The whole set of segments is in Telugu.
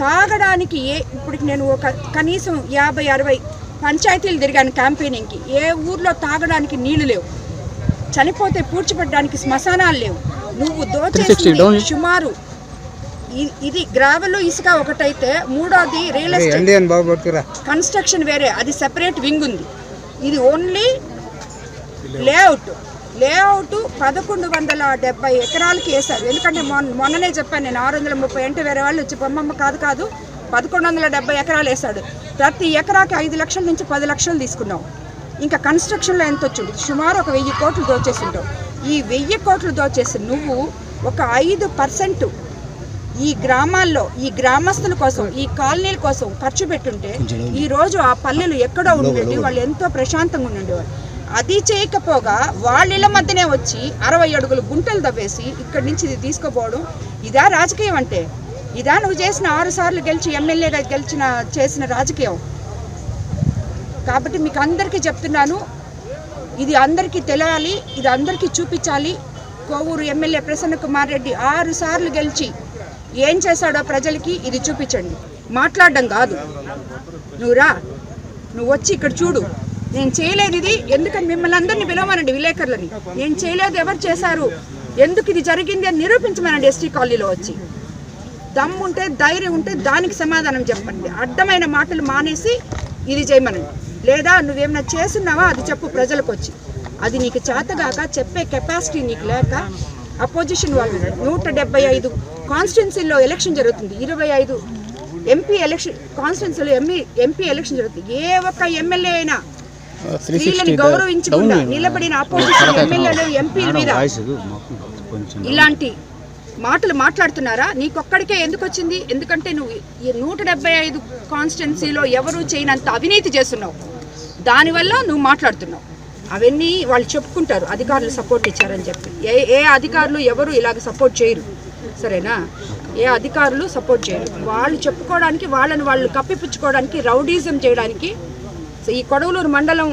తాగడానికి ఏ ఇప్పుడు నేను ఒక కనీసం యాభై అరవై పంచాయతీలు తిరిగాను క్యాంపెయినింగ్కి. ఏ ఊర్లో తాగడానికి నీళ్ళు లేవు. చనిపోతే పూడ్చిపెట్టడానికి శ్మశానాలు లేవు. నువ్వు దోచేసింది సుమారు ఇది గ్రావెల్ ఇసుక ఒకటైతే మూడోది రియల్ ఎస్టేట్ కన్స్ట్రక్షన్ వేరే అది సెపరేట్ వింగ్ ఉంది. ఇది ఓన్లీ లేఅవుట్ లేఅవుట్ పదకొండు వందల డెబ్బై ఎకరాలకి వేశారు. ఎందుకంటే మొన్న మొన్ననే చెప్పాను నేను ఆరు వందల ముప్పై అంటే వేరే వాళ్ళు వచ్చి పొమ్మమ్మ కాదు కాదు పదకొండు వందల డెబ్బై ఎకరాలు వేశాడు. ప్రతి ఎకరాకి ఐదు లక్షల నుంచి పది లక్షలు తీసుకున్నాం. ఇంకా కన్స్ట్రక్షన్లో ఎంత వచ్చింది? సుమారు ఒక వెయ్యి కోట్లు దోచేసి ఉంటావు ఈ వెయ్యి కోట్లు దోచేసి నువ్వు ఒక ఐదు పర్సెంట్ ఈ గ్రామాల్లో ఈ గ్రామస్తుల కోసం ఈ కాలనీల కోసం ఖర్చు పెట్టుంటే ఈ రోజు ఆ పల్లెలు ఎక్కడో ఉండేవి వాళ్ళు ఎంతో ప్రశాంతంగా ఉండేవారు. అది చేయకపోగా వాళ్ళ ఇళ్ళ మధ్యనే వచ్చి అరవై అడుగులు గుంటలు తవ్వేసి ఇక్కడి నుంచి ఇది తీసుకుపోవడం ఇదా రాజకీయం అంటే. ఇదా నువ్వు చేసిన ఆరు సార్లు గెలిచి ఎమ్మెల్యేగా గెలిచిన చేసిన రాజకీయం. కాబట్టి మీకు అందరికీ చెప్తున్నాను ఇది అందరికీ తెలియాలి ఇది అందరికీ చూపించాలి. కోవూరు ఎమ్మెల్యే ప్రసన్న కుమార్ రెడ్డి ఆరు సార్లు గెలిచి ఏం చేశాడో ప్రజలకి ఇది చూపించండి. మాట్లాడడం కాదు. నువ్వు రా. నువ్వు వచ్చి ఇక్కడ చూడు. నేను చేయలేదు ఇది. ఎందుకని మిమ్మల్ని అందరినీ పిలవమనండి విలేకరులని. నేను చేయలేదు ఎవరు చేశారు? ఎందుకు ఇది జరిగింది అని నిరూపించమనండి ఎస్టీ కాలనీలో వచ్చి. దమ్ము ఉంటే ధైర్యం ఉంటే దానికి సమాధానం చెప్పండి. అడ్డమైన మాటలు మానేసి ఇది చేయమనండి. లేదా నువ్వేమైనా చేస్తున్నావా? అది చెప్పు ప్రజలకు వచ్చి అది నీకు చేతగాక చెప్పే కెపాసిటీ నీకు లేక అపోజిషన్ వాళ్ళు నూట డెబ్బై ఐదు కాన్స్టిట్యున్సీల్లో ఎలక్షన్ జరుగుతుంది. ఇరవై ఐదు ఎంపీ ఎలక్షన్ కాన్స్టిట్యున్సీలో ఎంపీ ఎంపీ ఎలక్షన్ జరుగుతుంది. ఏ ఒక్క ఎమ్మెల్యే అయినా స్త్రీలను గౌరవించకుండా నిలబడిన అపోజిషన్ ఎమ్మెల్యేలు ఎంపీల మీద ఇలాంటి మాటలు మాట్లాడుతున్నారా? నీకొక్కడికే ఎందుకు వచ్చింది? ఎందుకంటే నువ్వు ఈ నూట డెబ్బై ఐదు కాన్స్టిట్యున్సీలో ఎవరు చేయనంత అవినీతి చేస్తున్నావు. దానివల్ల నువ్వు మాట్లాడుతున్నావు. అవన్నీ వాళ్ళు చెప్పుకుంటారు. అధికారులు సపోర్ట్ ఇచ్చారని చెప్పి. ఏ ఏ అధికారులు ఎవరు ఇలాగ సపోర్ట్ చేయరు. సరేనా? ఏ అధికారులు సపోర్ట్ చేయరు. వాళ్ళు చెప్పుకోవడానికి వాళ్ళని వాళ్ళు కప్పిపుచ్చుకోవడానికి రౌడీజం చేయడానికి ఈ కొడవలూరు మండలం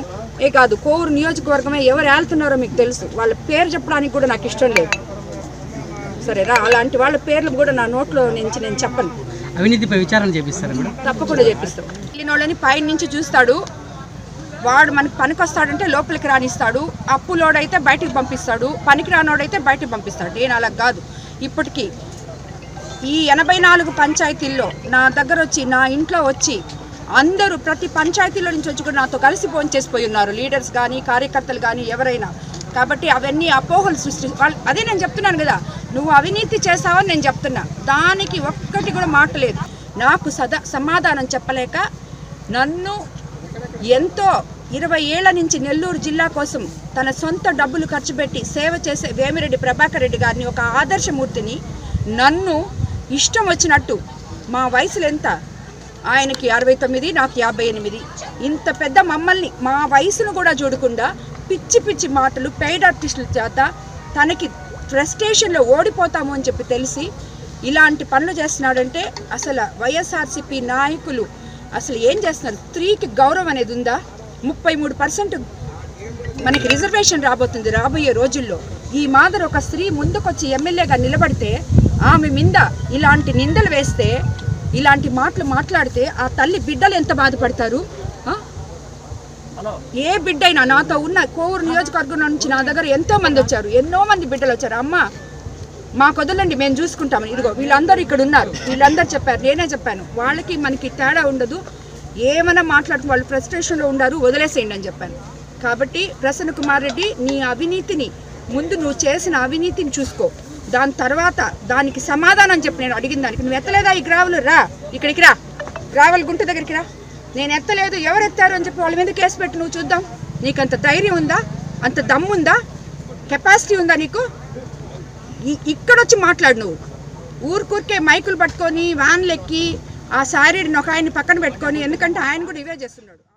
ఏ కాదు కోవూరు నియోజకవర్గమే ఎవరు ఏళ్తున్నారో మీకు తెలుసు. వాళ్ళ పేరు చెప్పడానికి కూడా నాకు ఇష్టం లేదు. సరేనా అలాంటి వాళ్ళ పేర్లు కూడా నా నోట్లో నుంచి నేను చెప్పను. అవినీతిపై విచారణ చేపిస్తారా తప్పకుండా చేపిస్తాం. వెళ్ళిన వాళ్ళని పైన నుంచి చూస్తాడు. వాడు మనకి పనికి వస్తాడంటే లోపలికి రానిస్తాడు. అప్పులోడైతే బయటికి పంపిస్తాడు. పనికి రానోడైతే బయటికి పంపిస్తాడు. నేను అలా కాదు. ఇప్పటికీ ఈ ఎనభై నాలుగు పంచాయతీల్లో నా దగ్గర వచ్చి నా ఇంట్లో వచ్చి అందరూ ప్రతి పంచాయతీలో నుంచి వచ్చి కూడా నాతో కలిసి ఫోన్ చేసిపోయి ఉన్నారు. లీడర్స్ కానీ కార్యకర్తలు కానీ ఎవరైనా. కాబట్టి అవన్నీ అపోహలు సృష్టి అదే నేను చెప్తున్నాను కదా. నువ్వు అవినీతి చేసావని నేను చెప్తున్నా. దానికి ఒక్కటి కూడా మాట లేదు నాకు సదా సమాధానం చెప్పలేక నన్ను ఎంతో ఇరవై ఏళ్ళ నుంచి నెల్లూరు జిల్లా కోసం తన సొంత డబ్బులు ఖర్చు పెట్టి సేవ చేసే వేమిరెడ్డి ప్రభాకర్ రెడ్డి గారిని ఒక ఆదర్శమూర్తిని నన్ను ఇష్టం వచ్చినట్టు మా వయసులు ఎంత? ఆయనకి అరవై తొమ్మిది నాకు యాభై ఎనిమిది. ఇంత పెద్ద మమ్మల్ని మా వయసును కూడా చూడకుండా పిచ్చి పిచ్చి మాటలు పెయిడ్ ఆర్టిస్టుల చేత తనకి ఫ్రస్ట్రేషన్లో ఓడిపోతాము అని చెప్పి తెలిసి ఇలాంటి పనులు చేస్తున్నాడంటే అసలు వైఎస్ఆర్సీపీ నాయకులు అసలు ఏం చేస్తున్నారు? స్త్రీకి గౌరవం అనేది ఉందా? ముప్పై మూడు పర్సెంట్ మనకి రిజర్వేషన్ రాబోతుంది రాబోయే రోజుల్లో. ఈ మాదిరి ఒక స్త్రీ ముందుకొచ్చి ఎమ్మెల్యేగా నిలబడితే ఆమె మీద ఇలాంటి నిందలు వేస్తే ఇలాంటి మాటలు మాట్లాడితే ఆ తల్లి బిడ్డలు ఎంత బాధపడతారు? ఏ బిడ్డైనా నాతో ఉన్న కోవూరు నియోజకవర్గం నుంచి నా దగ్గర ఎంతో మంది వచ్చారు. ఎన్నో మంది బిడ్డలు వచ్చారు. అమ్మ మా కొదలండి మేము చూసుకుంటాము ఇదిగో వీళ్ళందరూ ఇక్కడ ఉన్నారు. వీళ్ళందరూ చెప్పారు నేనే చెప్పాను. వాళ్ళకి మనకి తేడా ఉండదు. ఏమైనా మాట్లాడుతూ వాళ్ళు ఫ్రస్ట్రేషన్లో ఉండారు వదిలేసేయండి అని చెప్పాను. కాబట్టి ప్రసన్న కుమార్ రెడ్డి నీ అవినీతిని ముందు నువ్వు చేసిన అవినీతిని చూసుకో. దాని తర్వాత దానికి సమాధానం చెప్పి. నేను అడిగిన దానికి. నువ్వు ఎత్తలేదా ఈ గ్రావలు రా. ఇక్కడికి రా. గ్రావెల్ గుంట దగ్గరికి రా. నేను ఎత్తలేదు. ఎవరు ఎత్తారు అని చెప్పి వాళ్ళ మీద కేసు పెట్టి. నువ్వు చూద్దాం. నీకు అంత ధైర్యం ఉందా? అంత దమ్ము ఉందా కెపాసిటీ ఉందా నీకు? ఇక్కడొచ్చి మాట్లాడు నువ్వు. ఊరికూరికే మైకులు పట్టుకొని వ్యాన్లు ఎక్కి ఆ శారీని ఒక పక్కన పెట్టుకొని ఎందుకంటే ఆయన కూడా ఇవే చేస్తున్నాడు.